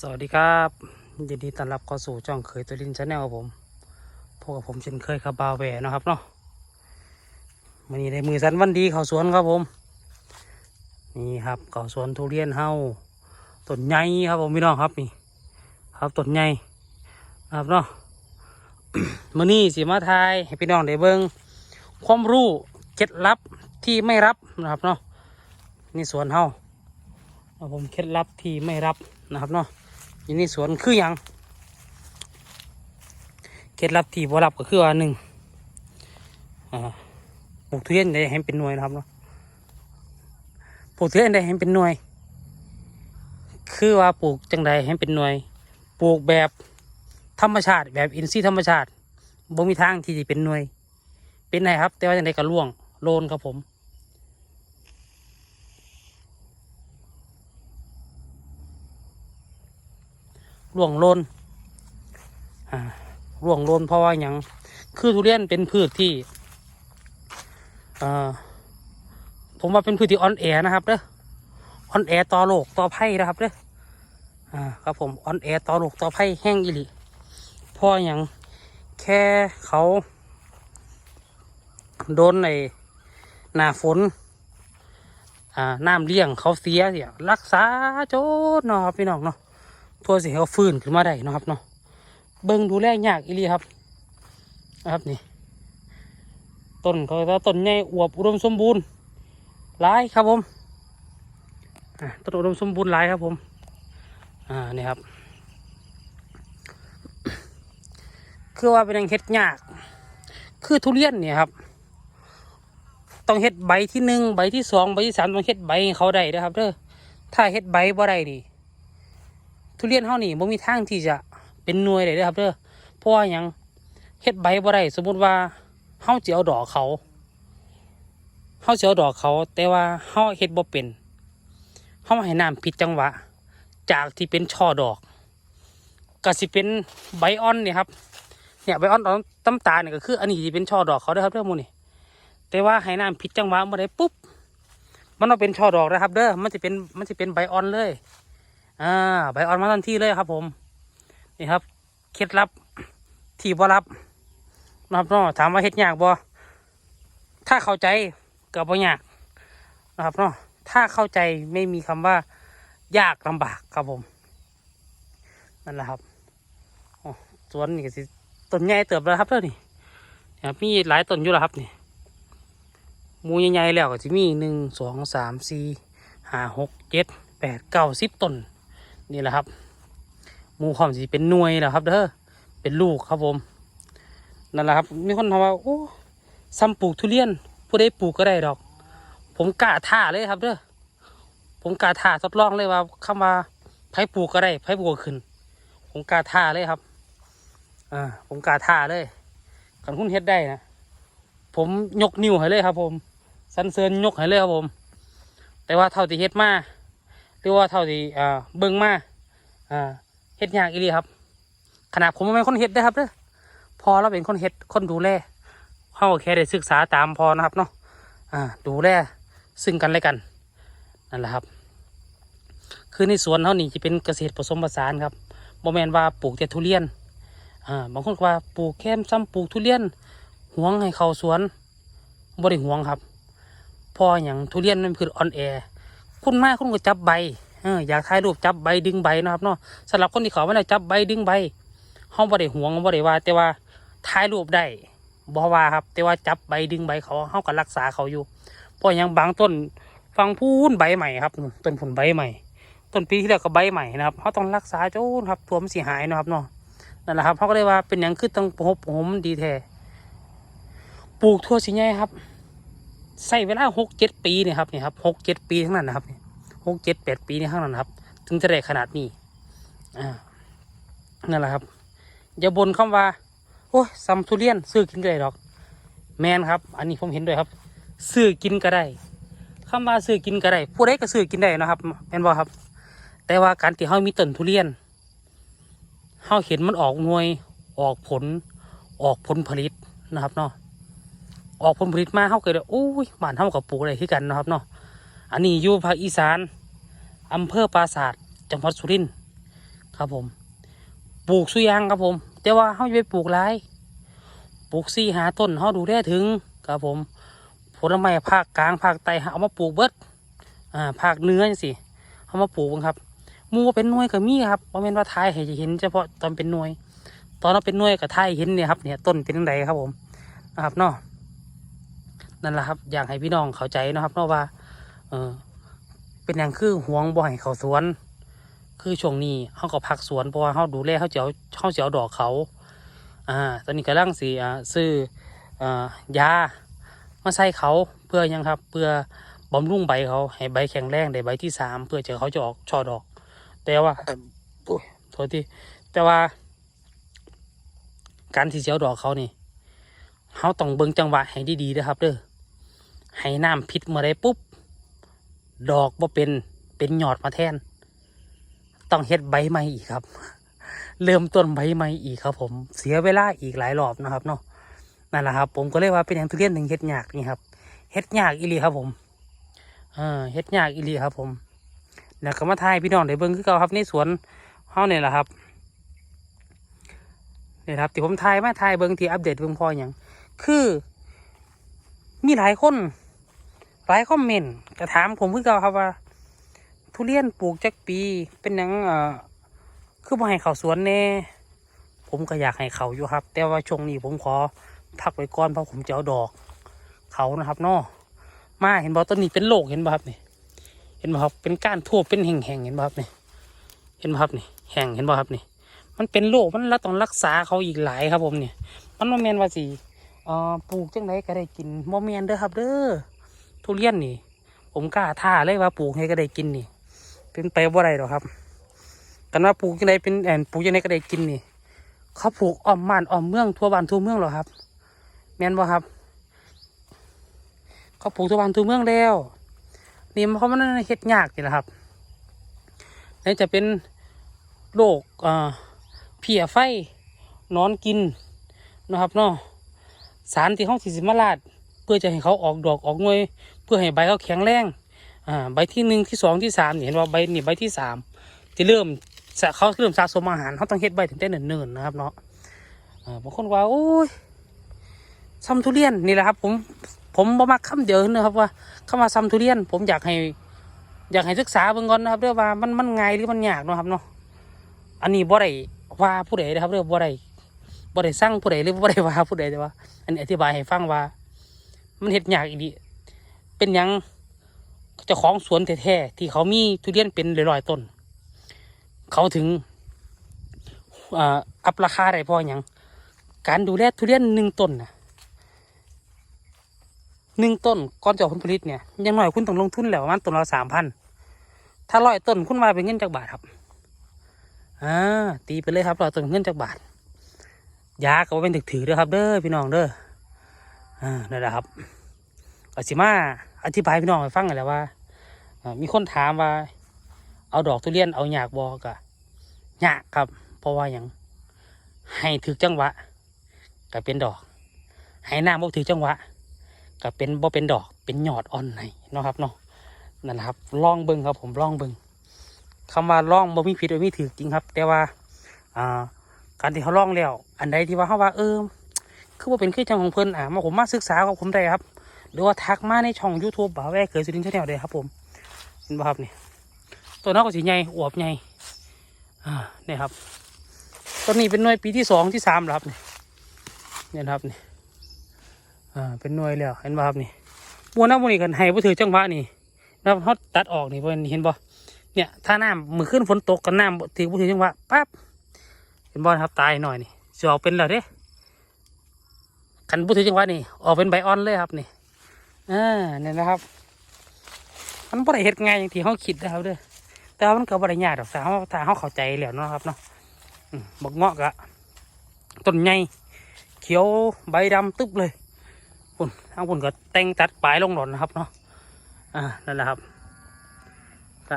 สวัสดีครับยินดีต้อนรับเข้าสู่ช่องเคยตัวลินชาแนลครับผมพบกับผมเช่นเคยครับบาวแหวนะครับเนาะวันนี้ในมือสันวันดีเขาสวนครับผม นี่ครับเขาสวนทุเรียนเฮาต้นใหญ่ครับผมพี่น้องครับนี่ ครับต้นใหญ่นะครับเนาะมื่อนี้สิมาทายให้พี่น้องได้เบิ่งความรู้เคล็ดลับที่ไม่รับนะครับเนาะนี่สวนเฮาครับผมเคล็ดลับที่ไม่รับนะครับเนาะ อยินนี่สวนคืออย่างเคล็ดลับที่บ่รับก็คือว่าหนึ่งปลูกทุเรียนได้ให้เป็นหน่วยนะครับเนาะปลูกทุเรียนได้ให้เป็นหน่วย คือว่าปลูกจังใดให้เป็นหน่วย ปลูกแบบธรรมชาติ แบบอินทรีย์ธรรมชาติบ่มีทางที่จะเป็นหน่วย เป็นไงครับ แต่ว่าจังใดก็ล่วงโลนครับผม ร่วงโลนอ่าร่วงโลนเพราะว่าอย่างคือทุเรียนเป็นพืชที่เอ่อผมว่าเป็นพืชที่อ่อนแอนะครับเด้ออ่อนแอต่อโลกต่อไผ่นะครับเด้ออ่าครับผมอ่อนแอต่อโลกต่อไผ่แห้งอีลเพราะอย่างแค่เขาโดนในหน้าฝนอ่าน้ำเลี้ยงเขาเสียเสียรักษาโจนเนาะครับพี่น้องเนาะ พื่อสิให้เขาฟื้นขึ้นมาได้เนะครับเนาะเบิ่งดูแลยากอีลีครับนะครับนี่ต้นเขาต้นใหญ่อวบอุดมสมบูรณ์หลายครับผมต้นอุดมสมบูรณ์หลายครับผมอ่านี่ครับ คือว่าเป็นอย่างเฮ็ดยาก คือทุเรียนเนี่ยครับ ต้องเฮ็ดใบที่หนึ่งใบที่สองใบที่สามต้องเฮ็ดใบเขาได้นะครับเด้อถ้าเฮ็ดใบบ่ได้นี่ ทุเรียนเฮานี่บ่มีทางที่จะเป็นหน่วยได้เด้อครับเด้อเพราะว่าหยังเฮ็ดใบบ่ได้สมมุติว่าเฮาสิเอาดอกเขาเฮาสิเอาดอกเขา แต่ว่าเฮาเฮ็ดบ่เป็นเฮาให้น้ำผิดจังหวะ จากที่เป็นช่อดอกก็สิเป็นใบอ่อนนี่ครับเนี่ยใบอ่อนตอนต้ำตาเนี่ยก็คืออันนี้สิเป็นช่อดอกเขาเด้อครับเด้อหมู่นี่แต่ว่าให้น้ำผิดจังหวะบ่ได้ปุ๊บมันต้องเป็นช่อดอกนะครับ เด้อมันสิเป็นมันสิเป็นใบอ่อนเลย อ่าใบอ่อนมาทันทีเลยครับ ผมนี่ครับเคล็ดลับที่บ่รับนะครับเนาะถามว่าเฮ็ดยากบ่ถ้าเข้าใจก็บ่ยากนะครับเนาะถ้าเข้าใจไม่มีคำว่ายากลำบากครับผมนั่นแหละครับโอ้สวนนี่ก็สิต้นใหญ่เติบแล้วครับเด้อนี่นะครับมีหลายต้นอยู่แล้วครับนี่มูใหญ่ๆแล้วก็จะมีหนึ่งสองสามสี่ห้าหกเจ็ดแปดเก้าสิบต้น นี่แหละครับหมูความสิเป็นหน่วยแหละครับเด้อเป็นลูกครับผมนั่นแหละครับมีคนถามว่าโอ้ซ้ำปลูกทุเรียนผู้ใดปลูกก็ได้ดอก ผมกล้าท่าเลยครับเด้อผมกล้าท่าทดลองเลยว่าคำว่าไผปลูกก็ได้ไผปลูกขึ้น ผมกล้าท่าเลยครับอ่าผมกล้าท่าเลยขันคุณเฮ็ดได้นะผมยกนิ้วให้เลยครับ ผมสันเซินยกให้เลยครับผม แต่ว่าเท่าที่เฮ็ดมา หรือว่าเท่าที่อ่าเบิ่งมาอ่าเฮ็ดยากอีหลีครับ ขนาดผมบ่แม่นคนเฮ็ดเด้ครับเด้อพอเราเป็นคนเฮ็ดคนดูแลเฮาแค่ได้ศึกษาตามพอนะครับเนาะอ่าดูแลซึ่งกันและกันนั่นแหละครับ คือในสวนเฮานี่จะเป็นเกษตรผสมผสานครับบ่แมนว่าปลูกแต่ทุเรียนอ่าบางคนว่าปลูกแค่ซ้ำปลูกทุเรียนห่วงให้เขาสวนบ่ได้หวงครับ พออย่างทุเรียนมันคืออ่อนแอ คุณมาคุณก็จับใบเอออยากถ่ายรูปจับใบดึงใบนะครับเนาะสำหรับคนที่เขาไม่ได้จับใบดึงใบเขาบ่ได้หวงบ่ได้ว่า แต่ว่าถ่ายรูปได้บ่ว่าครับ แต่ว่าจับใบดึงใบเขาเขาก็รักษาเขาอยู่เพราะย่างบางต้นฟังพูนใบใหม่ครับต้นผลใบใหม่ต้นปีที่แล้วก็ใบใหม่นะครับเขาต้องรักษาโจนครับตัวมันเสียหายนะครับเนาะนั่นแหละครับเขาก็เลยว่าเป็นอย่างคือต้องพบผมดีแท้ปลูกทั่วสิไงครับ ใส่เวลาหกเจ็ดปีเนี่ยครับนี่ครับหกเจ็ดปีทั้งนั้นนะครับหกเจ็ดแปดปีนี่ข้างนั้นนะครับ ถึงจะได้ขนาดนี้อ่านั่นแหละครับ อย่าบนคำว่า โอ้ยซัมทุเรียนซื้อกินก็ได้ดอก แมนครับ อันนี้ผมเห็นด้วยครับ ซื้อกินก็ได้คำว่าซื้อกินก็ได้ผู้ใดก็ซื้อกินได้นะครับแมนบอครับ แต่ว่าการที่เฮามีต้นทุเรียนเฮาเห็นมันออกหน่วยออกผลออกผลผลิตนะครับเนาะ ออกผลผลิตมาเขาเกิดโอ้ยบ้านเขากับปลูกอะไรคือกันนะครับเนาะอันนี้อยู่ภาคอีสานอำเภอปราศาสาทจังหวัดสุรินทร์ครับผม ปลูกสุยางครับผม แต่ว่าเขาจะไปปลูกหลายปลูกซี่หาต้นเขาดูได้ถึงครับผมผลไม้ภาคกลางภาคใต้เอามาปลูกเบิดอ่าภาคเหนือสิเอามาปลูกครับมูว่าเป็นหน่วยก็มีครับเพราะเป็นว่าทายให้เห็นเฉพาะตอนเป็นหน่วย ตอนเราเป็นหน่วยกับทายเห็นเนี่ยครับเนี่ยต้นเป็นยังไงครับผมนะครับเนาะ นั่นแหละครับอยากให้พี่น้องเข้าใจนะครับเนาะว่า เออเป็นอย่างคือห่วงบ่ให้เขาสวน คือช่วงนี้เขาก็พักสวนเพราะว่าเขาดูแลเขาเจะเอาเขาเจะเอาดอกเขา อ่า ตอนนี้กำลังสีอ่าซื้ออ่ายามาใส่เขาเพื่อยังครับ เพื่อบำรุงใบเขาให้ใบแข็งแรงได้ใบที่สามเพื่อจะเขาจะออกช่อดอก แต่ว่าโอ้ยโทษทีแต่ว่า การที่เจะเอาดอกเขานี่เขาต้องเบิ่งจังหวะให้ดีๆนะครับเด้อ ให้น้ำพิษเมื่อไรปุ๊บ ดอกบ่เป็นเป็นหยอดมาแทน ต้องเฮ็ดใบใหม่อีกครับ เริ่มต้นใบใหม่อีกครับ ผมเสียเวลาอีกหลายรอบนะครับเนาะนั่นแหละครับผมก็เลยว่าเป็นอย่างทุเรียนถึงเฮ็ดยากนี่ครับเฮ็ดยากอีหลีครับผมเออเฮ็ดยากอีหลีครับ ผมแล้วก็มาทายพี่น้องได้เบิ่งคือเก่าครับในสวนเฮาเนี่ยแหละครับเนี่ยครับที่ผมทายมาทายเบิ่งที่อัปเดตเบิ่งพออย่างคือ มีหลายคน หลายคอมเมนต์ก็ถามผมคือเก่าครับว่า ทุเรียนปลูกจักปีเป็นยังเอ่อคือบ่ให้เขาสวนแน่ผมก็อยากให้เขาอยู่ครับ แต่ว่าช่วงนี้ผมขอพักไว้ก่อนเพราะผมจะเอาดอก เขานะครับเนาะมาเห็นบ่ต้นนี้เป็นโรคเห็นบ่ครับนี่เห็นบ่ครับเป็นก้านทั่วเป็นแห่งๆเห็นบ่ครับนี่เห็นบ่ครับนี่แห่งเห็นบ่ครับนี่ มันเป็นโรคมันเราต้องรักษาเขาอีกหลายครับผมเนี่ยมันโมเมนว่าสิเอ่อปลูกจังไดก็ได้กินโมเมนเด้อครับเด้อ ทุเรียนนี่ ผมกล้าท่าเลยว่าปลูกให้ก็ได้กินนี่ เป็นไปบ่ได้หรอครับ กันว่าปลูกยังไงเป็นแอนปลูกยังไงก็ได้กินนี่ เขาปลูกอ้อมบ้านอ้อมเมืองทั่วบ้านทั่วเมืองหรอครับ แม่นบ่ครับ เขาปลูกทั่วบ้านทั่วเมืองแล้ว นี่มันเขามันเฮ็ดยากนี่แหละครับแล้วจะเป็นโรคอ่าเพียไฟนอนกินนะครับเนาะสารที่เขาสิสิมาลาด เพื่อจะให้เขาออกดอกออกหน่วย เพื่อให้ใบเขาแข็งแรงอ่าใบที่หนึ่งที่สองที่สามเห็นว่าใบนี่ใบที่สามจะเริ่มเขาเริ่มสะสมอาหารเขาต้องเฮ็ดใบถึงแต่เนิ่นๆนะครับเนาะอ่าบางคนว่าโอ้ยซ้ำทุเรียนนี่แหละครับ ผมผมบ่มักคำเดียวนะครับว่าคำว่าซ้ำทุเรียน ผมอยากให้ อยากให้ศึกษาเบิ่งก่อนนะครับเรื่องว่ามันมันง่ายหรือมันยากนะครับเนาะอันนี้บ่ได้ว่าผู้ใดนะครับเรื่องบ่ได้บ่ได้สั่งผู้ใดหรือบ่ได้ว่าผู้ใดแต่ว่า อันนี้อธิบายให้ฟังว่า มันเฮ็ดยากอีดี เป็นยังเจ้าของสวนแท้ๆที่เขามีทุเรียนเป็นร้อยๆต้น เขาถึงอัพราคาได้พราะอย่างการดูแลทุเรียนหนึ่งต้นนะหนึ่งต้นก่อนจะผลผลิตเนี่ยยังหน้อยคุณต้องลงทุนแล้วประมาณต้นละสามพันถ้าร้อยต้นคุณมาเป็นเงินจากบาทครับอ่าตีไปเลยครับร้อยต้นเงินจากบาทยาก็เป็นถึกถือเด้อครับ เด้อพี่น้องเด้ออ่านั่นแหละครับ ก็สิมาอธิบายพี่น้องให้ฟังกันแหล้วว่ามีคนถามว่า เอาดอกทุเรียนเอาหยากบอกะหยากครับ เพราะว่าอย่างให้ถือจังหวะก็เป็นดอก ให้น้ำบ่ถือจังหวะก็เป็นบ่เป็นดอกเป็นยอดอ่อนไหนเนาะครับเนาะนั่นแหละครับล่องเบิ่งครับผมล่องเบิ่งคำว่าล่องบ่มีผิดบ่มีถือจริงครับ แต่ว่าอ่าการที่เขาล่องแล้ว อันใดที่ว่าเขาว่าเออคือว่าเป็นคือจังของเพิ่นอ่ามาผมมาศึกษากับผมได้ครับ รือว่าทักมาในช่อง YouTube บ่าวแวกเกิดสุรินทร์ชาแนลเลยครับผมเห็นบ่ครับนี่ตัวน้องก็สีใหญ่อวบใหญ่อ่าเนี่ยครับต้นนี้เป็นหน่วยปีที่สองที่สามครับนี่เนี่ยนะครับนี่อ่าเป็นหน่วยแล้วเห็นบ่ครับนี่บัวน้ำบัวนี่กันให้บ่ถือจังหวะนี่นะครับเขาตัดออกนี่บ่เห็นบ่เนี่ยถ้าน้ำมือขึ้นฝนตกกันน้ำบ่ถือบ่ถือจังหวะปั๊บเห็นบ่ครับตายหน่อยนี่จะออกเป็นแล้วเด้คันบ่ถือจังหวะนี่ออกเป็นใบอ่อนเลยครับนี่ อ่าเนี่ยนะครับ มันบ่ได้เฮ็ดง่ายอย่างที่เขาคิดนะครับเด้อแต่ว่ามันก็บ่ได้ยากหรอกถ้าเขาถ้าเขาเข้าใจแล้วนะครับเนาะอืมบักเงาะกะต้นใหญ่เขียวใบดำตึ๊บเลยคุณทางคุณก็แต่งตัดปลายลงหล่นนะครับเนาะอ่านั่นแหละครับก็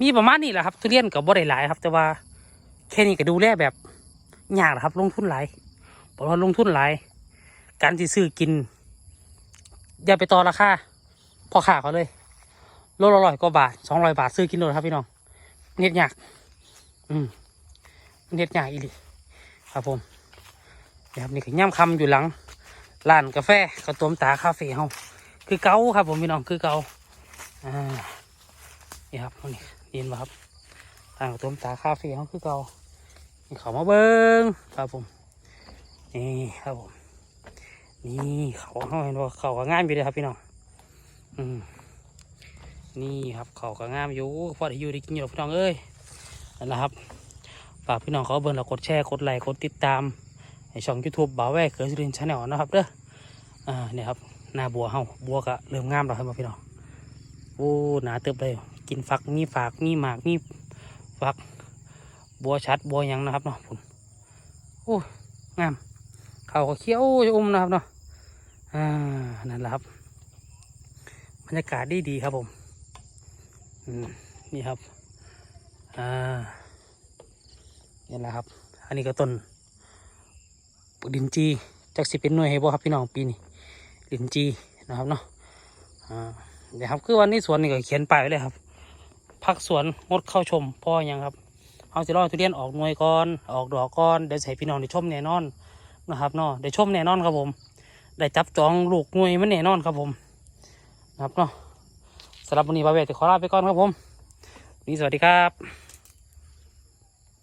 มีประมาณนี้แหละครับทุเรียนก็บ่ได้หลายครับ แต่ว่าแค่นี้ก็ดูแลแบบยากนะครับ ลงทุนหลายเพราะว่าลงทุนหลายการที่ซื้อกิน อย่าไปต่อราคาพอขาเขาเลยโลละร้อยกว่าบาทสองร้อยบาทซื้อกินโลครับพี่น้องเน็ดยากอืมมันเฮ็ดยากอีหลีครับผมนี่ครับนี่คือย่ำคำอยู่หลังร้านกาแฟกระตุ้มตาคาเฟ่เฮาคือเกาครับผมพี่น้องคือเกาอ่านี่ครับนี่เห็นป่ะครับร้านกระตุ้มตาคาเฟ่เฮาคือเกาเขามาเบิ้งครับผมนี่ครับผม นี่เขาเฮาเห็นว่าเขาก็งามอยู่เลยครับพี่น้องอืมนี่ครับเขาก็งามอยู่พอได้อยู่ได้กินอยู่พี่น้องเอ้ยนั่นแหละครับฝากพี่น้องเขาเบิ่งแล้วกดแชร์กดไลค์กดติดตามในช่อง YouTube บ่าวแวกเกิดสุรินชาแนลนะครับเด้ออ่าเนี่ยครับหน้าบัวเฮาบัวก็เริ่มงามแล้วครับพี่น้องโอ้หนาเติบเลยกินฝักมีฝากมีหมากมีฝัก บัวชัดบัวยังนะครับเนาะผมโอ้งามเขาก็เขี้ยวจะอมนะครับเนาะ อ่า นั่นแหละครับ บรรยากาศดีดีครับผม อืม นี่ครับ อ่า นี่แหละครับ อันนี้ก็ต้นดินจีจากสิเป็นหน่วยให้บ่ครับพี่น้องปีนี้ดินจีนะครับเนาะ อ่า เดี๋ยวครับ คือวันนี้สวนนี่ก็เขียนป้ายไว้เลยครับ พักสวนงดเข้าชมพ่อยังครับเอาจะรอทุเรียนออกหน่วยก่อน ออกดอกก่อน เดี๋ยวใส่พี่น้องได้ชมแน่นอนนะครับเนาะได้ชมแน่นอนครับผม ได้จับจองลูกงวยมันแน่นอนครับผมนะครับเนาะสำหรับวันนี้บาเวจะขอลาไปก่อนครับผมนี่สวัสดีครับ